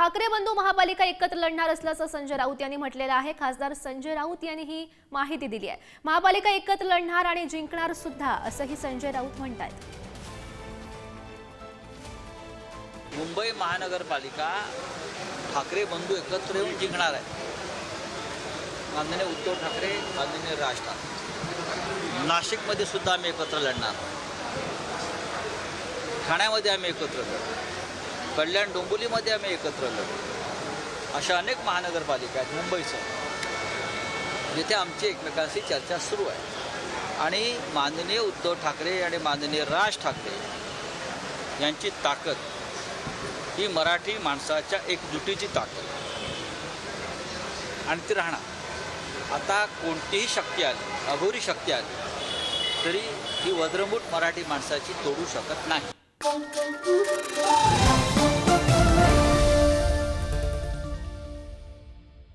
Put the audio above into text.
ठाकरे बंधू महापालिका एकत्र लढणार असल्याचं संजय राऊत यांनी म्हटलेलं आहे. खासदार संजय राऊत यांनी ही माहिती दिली आहे. महापालिका एकत्र लढणार आणि जिंकणार सुद्धा असंही संजय राऊत म्हणतात मुंबई महानगरपालिका ठाकरे बंधू एकत्र येऊन जिंकणार आहे. माननीय उद्धव ठाकरे माननीय राज ठाकरे. नाशिकमध्ये सुद्धा आम्ही एकत्र लढणार ठाण्यामध्ये आम्ही एकत्र लढणार कल्याण डोंबोलीमध्ये आम्ही एकत्र आलो. अशा अनेक महानगरपालिका आहेत मुंबईचं. जिथे आमची एकमेकांशी चर्चा सुरू आहे. आणि माननीय उद्धव ठाकरे आणि माननीय राज ठाकरे यांची ताकद ही मराठी माणसाच्या एकजुटीची ताकद. आणि ती राहणार. आता कोणतीही शक्ती आली अघोरी शक्ती आली तरी ही वज्रमूठ मराठी माणसाची तोडू शकत नाही.